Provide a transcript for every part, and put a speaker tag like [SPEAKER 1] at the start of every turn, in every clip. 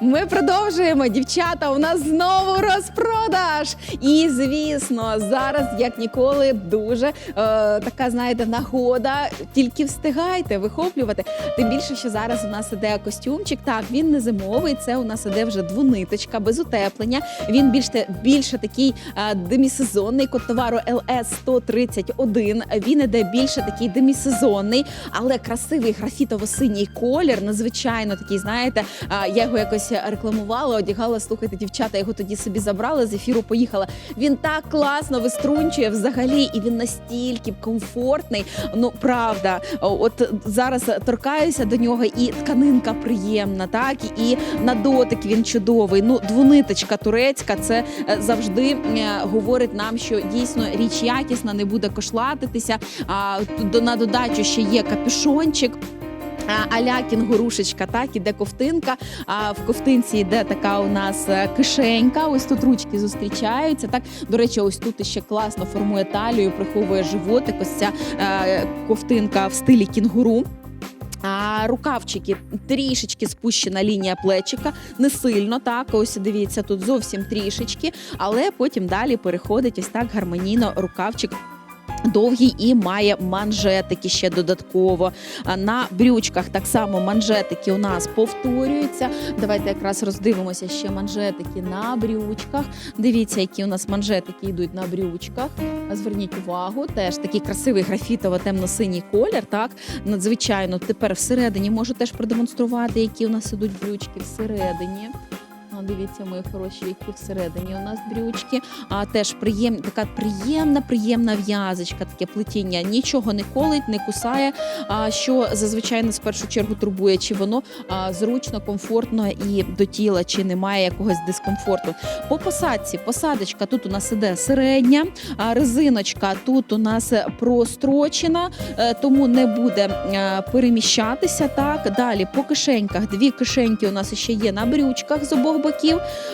[SPEAKER 1] Ми продовжуємо, дівчата. У нас знову розпродаж. І звісно, зараз як ніколи дуже е, така, знаєте, нагода. Тільки встигайте вихоплювати. Тим більше, що зараз у нас іде костюмчик. Так, він не зимовий. Це у нас іде вже двониточка без утеплення. Він більше більше такий е, демісезонний код товару LS 131. Він іде більше такий демісезонний, але красивий графітово-синій колір. Надзвичайно такий, знаєте, а, я його якось рекламувала, одягала. Слухайте, дівчата, його тоді собі забрали з ефіру. Поїхала. Він так класно виструнчує взагалі, і він настільки комфортний. Ну правда, от зараз торкаюся до нього, і тканинка приємна, так і на дотик він чудовий. Ну, двониточка турецька, це е, завжди е, говорить нам, що дійсно річ якісна, не буде кошлатитися. А на додачу ще є капюшончик. Аля кінгурушечка, так іде ковтинка. А в ковтинці йде така у нас е, кишенька. Ось тут ручки зустрічаються. Так до речі, ось тут ще класно формує талію, приховує животик. Ось ця е, ковтинка в стилі кінгуру. А рукавчики трішечки спущена лінія плечика, не сильно так. Ось дивіться, тут зовсім трішечки, але потім далі переходить ось так гармонійно рукавчик. Довгий і має манжетики ще додатково. На брючках так само манжетики у нас повторюються. Давайте якраз роздивимося ще манжетики на брючках. Дивіться, які у нас манжетики йдуть на брючках. Зверніть увагу, теж такий красивий графітово-темно-синій колір. Так, надзвичайно тепер всередині можу теж продемонструвати, які у нас ідуть брючки всередині. Дивіться, мої хороші, які всередині у нас брючки. А теж приєм, така приємна, приємна в'язочка, таке плетіння. Нічого не колить, не кусає. А що зазвичай нас в першу чергу турбує, чи воно а, зручно, комфортно і до тіла, чи немає якогось дискомфорту. По посадці, посадочка тут у нас іде середня, а резиночка тут у нас прострочена, е, тому не буде е, переміщатися. Так далі по кишеньках. Дві кишеньки у нас ще є на брючках з обох боків.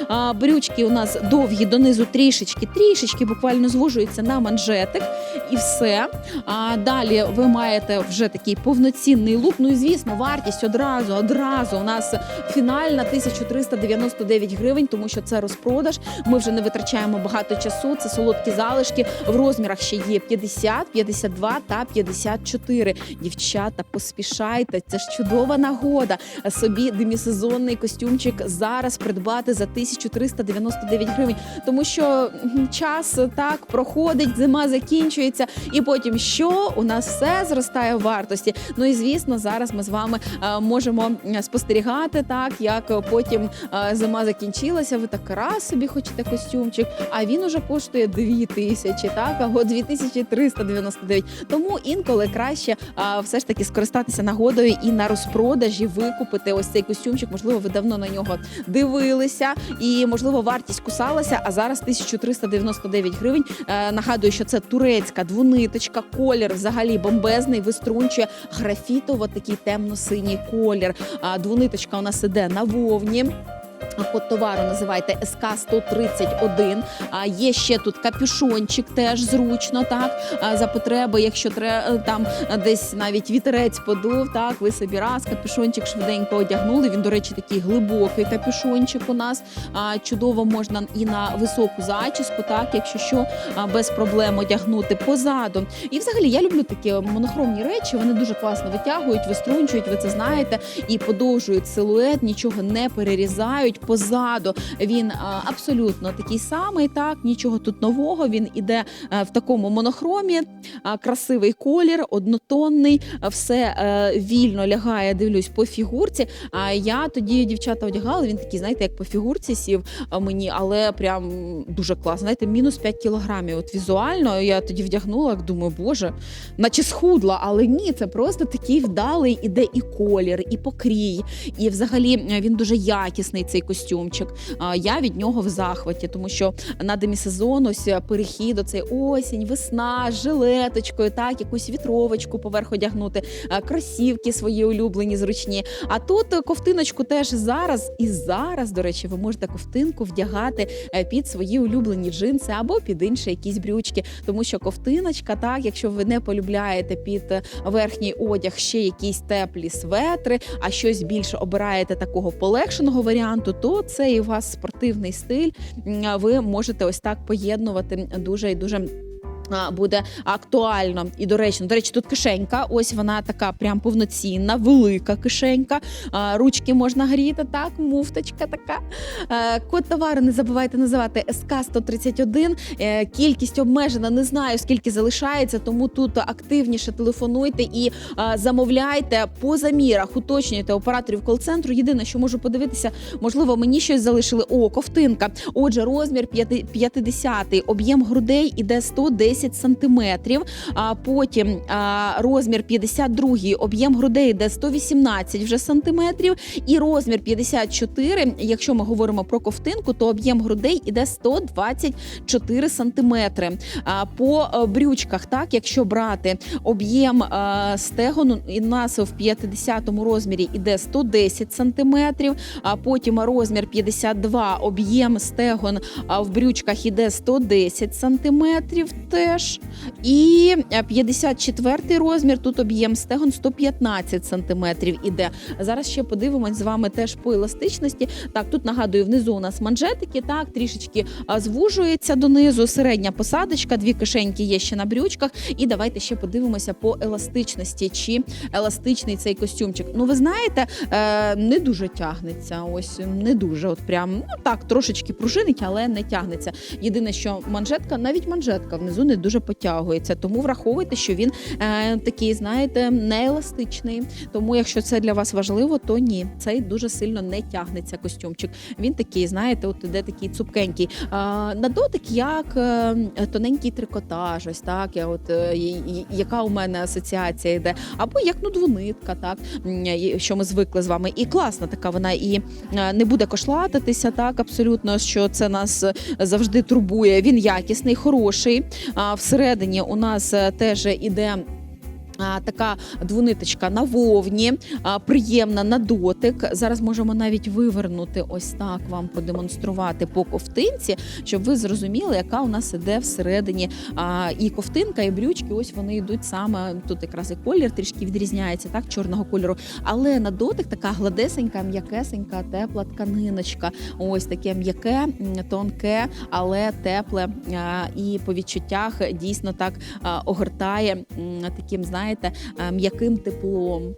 [SPEAKER 1] А, брючки у нас довгі донизу трішечки, трішечки буквально звужуються на манжетик, і все. А далі ви маєте вже такий повноцінний лук. Ну і звісно, вартість одразу, одразу у нас фінальна 1399 гривень, тому що це розпродаж. Ми вже не витрачаємо багато часу. Це солодкі залишки. В розмірах ще є 50, 52 та 54. Дівчата, поспішайте. Це ж чудова нагода. Собі демісезонний костюмчик зараз придбати за 1399 гривень, тому що час так проходить, зима закінчується, і потім що у нас все зростає в вартості. Ну і звісно, зараз ми з вами е, можемо спостерігати так, як потім е, зима закінчилася. Ви так раз собі хочете костюмчик, а він уже коштує 2000, так або 2399. Тому інколи краще все ж таки скористатися нагодою і на розпродажі викупити ось цей костюмчик. Можливо, ви давно на нього дивилися, і можливо вартість кусалася. А зараз 1399 гривень. Е, нагадую, що це турецька двониточка, колір взагалі бомбезний, виструнчує графітово такий темно-синій колір. Двониточка у нас іде на вовні. Код товару називайте СК 131. А є ще тут капюшончик, теж зручно, так за потреби, якщо треба там десь навіть вітерець подув, так ви собі раз капюшончик швиденько одягнули. Він, до речі, такий глибокий капюшончик у нас. Чудово можна і на високу зачіску, так якщо що, без проблем одягнути позаду. І взагалі я люблю такі монохромні речі. Вони дуже класно витягують, виструнчують. Ви це знаєте, і подовжують силует, нічого не перерізають. Позаду він абсолютно такий самий. Так нічого тут нового. Він іде е, в такому монохромі, красивий колір, однотонний, все е, вільно лягає. Дивлюсь по фігурці. А я тоді дівчата одягала. Він такий, знаєте, як по фігурці сів мені, але прям дуже класно. Знаєте, мінус 5 кілограмів. От візуально я тоді вдягнула, думаю, боже, наче схудла, але ні, це просто такий вдалий іде і колір, і покрій. І взагалі е, він дуже якісний цей костюм. Костюмчик. Я від нього в захваті, тому що на демісезон ось е, перехід, оцей осінь, весна жилеточкою, так, якусь вітровочку поверх одягнути, е, кросівки свої улюблені, зручні. А тут е, ковтиночку теж зараз і зараз, до речі, ви можете ковтинку вдягати під свої улюблені джинси або під інші якісь брючки, тому що ковтиночка, так, якщо ви не полюбляєте під верхній одяг ще якісь теплі светри, а щось більше обираєте такого полегшеного варіанту, то це і у вас спортивний стиль. Ви можете ось так поєднувати дуже і дуже. Буде актуально і доречно. До речі, тут кишенька. Ось вона така прям повноцінна, велика кишенька. Ручки можна гріти. Так, муфточка така. Код товару не забувайте називати СК 131. Е, Кількість обмежена. Не знаю скільки залишається, тому тут активніше телефонуйте і замовляйте по замірах. Уточнюйте операторів кол-центру. Єдине, що можу подивитися, можливо, мені щось залишили. О, ковтинка. Отже, розмір 50, об'єм грудей іде 110 сантиметрів. А потім а, розмір 52, об'єм грудей іде 118 вже сантиметрів. І розмір 54, якщо ми говоримо про ковтинку, то об'єм грудей іде 124 сантиметри. А по е, брючках, так, якщо брати об'єм е, стегону, і нас в 50-му розмірі іде 110 сантиметрів, а потім розмір 52, об'єм стегон в брючках іде 110 сантиметрів теж. І е, 54 розмір, тут об'єм стегон 115 сантиметрів іде. Зараз ще подивимось з вами теж по еластичності. Так, тут нагадую, внизу у нас манжетики, так, трішечки звужується донизу, середня посадочка, дві кишеньки є ще на брючках. І давайте ще подивимося по еластичності, чи еластичний цей костюмчик. Ну, ви знаєте, е, не дуже тягнеться. Ось не дуже, от прям ну так, трошечки пружинить, але не тягнеться. Єдине, що манжетка, навіть манжетка внизу не дуже потягується. Тому враховуйте, що він е, такий, знаєте, не еластичний. Тому, якщо це для вас важливо, то ні, цей дуже сильно не тягнеться костюмчик. Він такий, знаєте, от іде такий цупкенький. А, на дотик як е, тоненький трикотаж, ось так. Я от е, яка у мене асоціація йде, або як ну двонитка, так що ми звикли з вами. І класна така вона і е, не буде кошлатитися, так абсолютно, що це нас е, завжди турбує. Він якісний, хороший. Всередині у нас е, теж іде. Така двониточка на вовні, приємна на дотик. Зараз можемо навіть вивернути ось так вам продемонструвати по ковтинці, щоб ви зрозуміли, яка у нас іде всередині і ковтинка, і брючки. Ось вони йдуть саме тут. Якраз і колір трішки відрізняється, так чорного кольору. Але на дотик така гладесенька, м'якесенька, тепла тканиночка. Ось таке м'яке, тонке, але тепле. І по відчуттях дійсно так огортає таким, знаєте, а, м'яким теплом.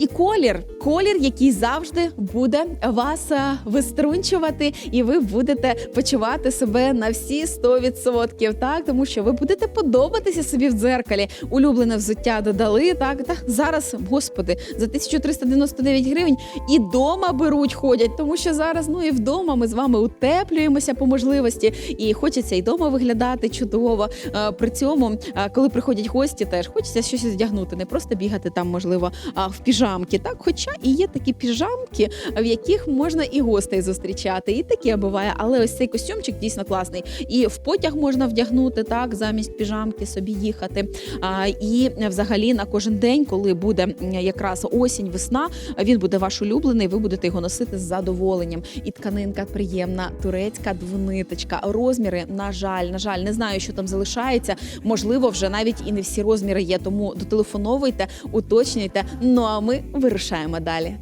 [SPEAKER 1] І колір, колір, який завжди буде вас виструнчувати, і ви будете почувати себе на всі 100%, так тому що ви будете подобатися собі в дзеркалі. Улюблене взуття додали. Так, так зараз, господи, за 1399 гривень і дома беруть, ходять, тому що зараз ну і вдома ми з вами утеплюємося по можливості, і хочеться і дома виглядати чудово. Е, При цьому, е, коли приходять гості, теж хочеться щось одягнути, не просто бігати там, можливо, в піжамки. Так, хоча і є такі піжамки, в яких можна і гостей зустрічати, і таке буває. Але ось цей костюмчик дійсно класний. І в потяг можна вдягнути так, замість піжамки собі їхати. А, і взагалі на кожен день, коли буде якраз осінь, весна, він буде ваш улюблений. Ви будете його носити з задоволенням. І тканинка приємна, турецька двониточка. Розміри, на жаль, на жаль, не знаю, що там залишається. Можливо, вже навіть і не всі розміри є. Тому дотелефоновуйте, уточнюйте. Ну а ми вирушаємо далі.